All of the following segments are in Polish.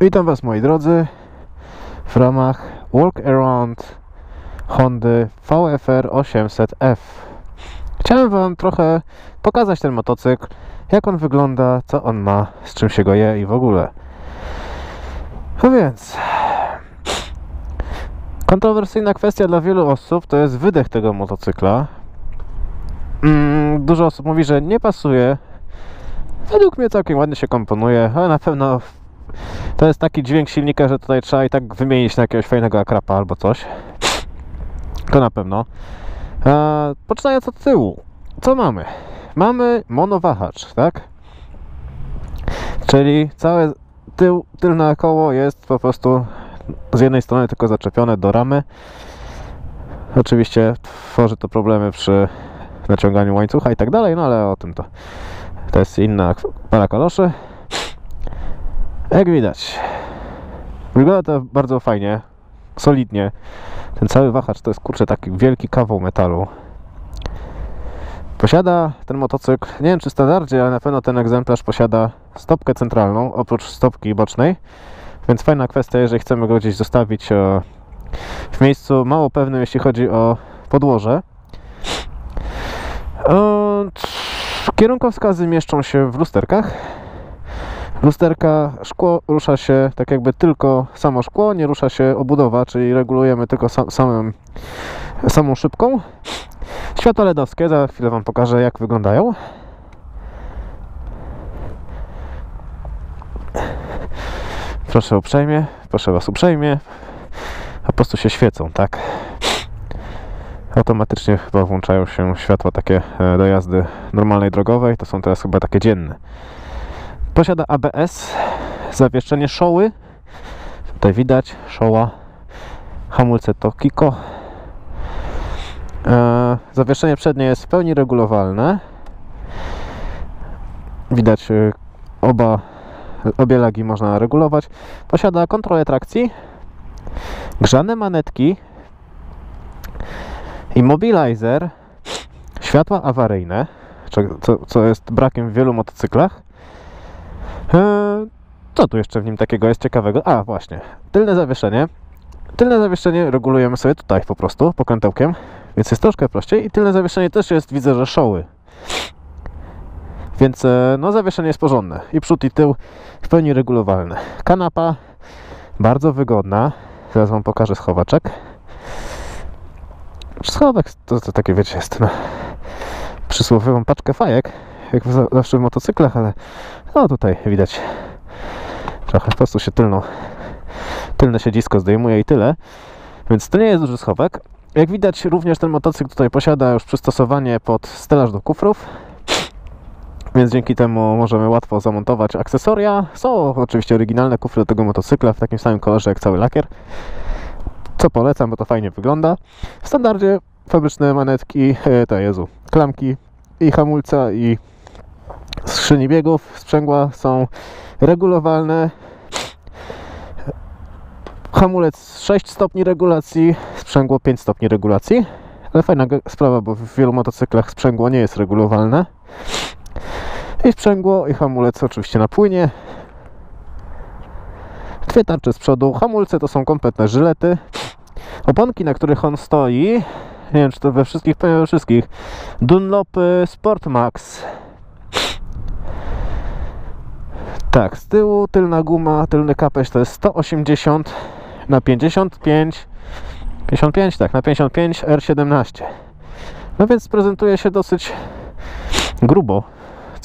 Witam Was moi drodzy w ramach Walk Around Hondy VFR 800F. Chciałem Wam trochę pokazać ten motocykl, jak on wygląda, co on ma, z czym się go je i w ogóle. No więc, kontrowersyjna kwestia dla wielu osób to jest wydech tego motocykla. Mm, dużo osób mówi, że nie pasuje. Według mnie całkiem ładnie się komponuje, ale na pewno to jest taki dźwięk silnika, że tutaj trzeba i tak wymienić na jakiegoś fajnego akrapa albo coś. To na pewno. E, poczynając od tyłu. Co mamy? Mamy monowahacz, tak? Czyli całe tył, tylne koło jest po prostu z jednej strony tylko zaczepione do ramy. Oczywiście tworzy to problemy przy naciąganiu łańcucha i tak dalej, no ale o tym to to jest inna para kaloszy. Jak widać, wygląda to bardzo fajnie, solidnie. Ten cały wahacz to jest kurczę taki wielki kawał metalu. Posiada ten motocykl, nie wiem czy standardzie, ale na pewno ten egzemplarz posiada stopkę centralną, oprócz stopki bocznej. Więc fajna kwestia, jeżeli chcemy go gdzieś zostawić e, w miejscu mało pewnym, jeśli chodzi o podłoże. E, Kierunkowskazy mieszczą się w lusterkach. Lusterka, szkło rusza się tak jakby tylko samo szkło, nie rusza się obudowa, czyli regulujemy tylko sam, samym, samą szybką. Światła LEDowskie, za chwilę Wam pokażę jak wyglądają. Proszę uprzejmie, proszę Was uprzejmie. Po prostu się świecą, tak? Automatycznie chyba włączają się światła takie e, do jazdy normalnej drogowej. To są teraz chyba takie dzienne. Posiada ABS, zawieszenie szoły. Tutaj widać szoła. Hamulce to Kiko. E, zawieszenie przednie jest w pełni regulowalne. Widać e, oba obie lagi można regulować. Posiada kontrolę trakcji, grzane manetki, immobilizer, światła awaryjne, co, co jest brakiem w wielu motocyklach. Eee, Co tu jeszcze w nim takiego jest ciekawego? A, właśnie. Tylne zawieszenie. Tylne zawieszenie regulujemy sobie tutaj po prostu, pokrętełkiem, więc jest troszkę prościej. I tylne zawieszenie też jest, widzę, że szoły. Więc e, no zawieszenie jest porządne. I przód i tył w pełni regulowalne. Kanapa bardzo wygodna. Zaraz Wam pokażę schowaczek. Schowek to, to takie wiecie jest na przysłowiową paczkę fajek, jak za- zawsze w motocyklach, ale no tutaj widać trochę po prostu się tylną, tylne siedzisko zdejmuje i tyle. Więc to nie jest duży schowek. Jak widać również ten motocykl tutaj posiada już przystosowanie pod stelaż do kufrów. Więc dzięki temu możemy łatwo zamontować akcesoria. Są oczywiście oryginalne kufry do tego motocykla w takim samym kolorze jak cały lakier. Co polecam, bo to fajnie wygląda. W standardzie fabryczne manetki, e, to Jezu, klamki i hamulca i skrzyni biegów, sprzęgła są regulowalne. Hamulec 6 stopni regulacji, sprzęgło 5 stopni regulacji. Ale fajna sprawa, bo w wielu motocyklach sprzęgło nie jest regulowalne. I sprzęgło i hamulec oczywiście na płynie. Dwie tarcze z przodu. Hamulce to są kompletne żylety. Oponki, na których on stoi, nie wiem czy to we wszystkich, pewnie we wszystkich, Dunlopy Sport Max. Tak, z tyłu tylna guma, tylny kapeć to jest 180 na 55, 55 tak, na 55 R17. No więc prezentuje się dosyć grubo,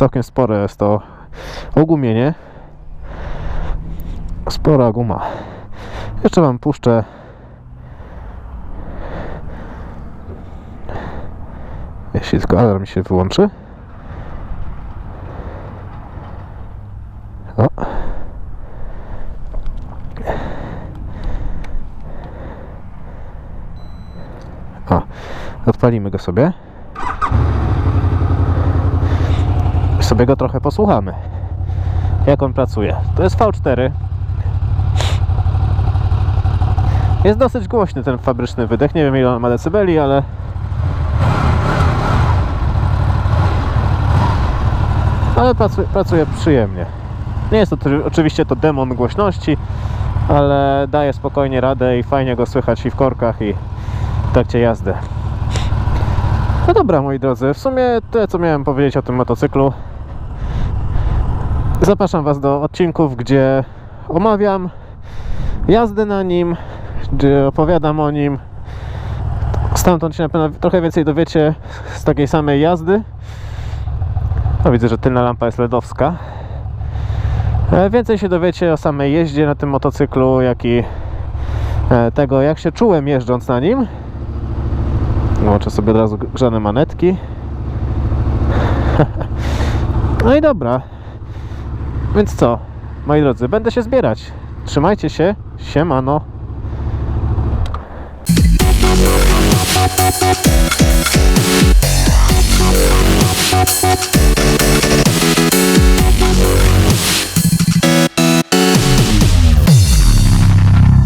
całkiem spore jest to ogumienie. Spora guma. Jeszcze Wam puszczę Jeśli tylko alarm się wyłączy. O. O. Odpalimy go sobie. I sobie go trochę posłuchamy. Jak on pracuje. To jest V4. Jest dosyć głośny ten fabryczny wydech. Nie wiem ile on ma decybeli, ale ale pracuje, przyjemnie. Nie jest to oczywiście to demon głośności, ale daje spokojnie radę i fajnie go słychać i w korkach i w trakcie jazdy. No dobra, moi drodzy, w sumie tyle co miałem powiedzieć o tym motocyklu. Zapraszam Was do odcinków, gdzie omawiam jazdę na nim, gdzie opowiadam o nim. Stamtąd się na pewno trochę więcej dowiecie z takiej samej jazdy. No widzę, że tylna lampa jest LEDowska. E, Więcej się dowiecie o samej jeździe na tym motocyklu, jak i e, tego, jak się czułem jeżdżąc na nim. Włączę sobie od razu grzane manetki. No i dobra. Więc co, moi drodzy, będę się zbierać. Trzymajcie się. Siemano.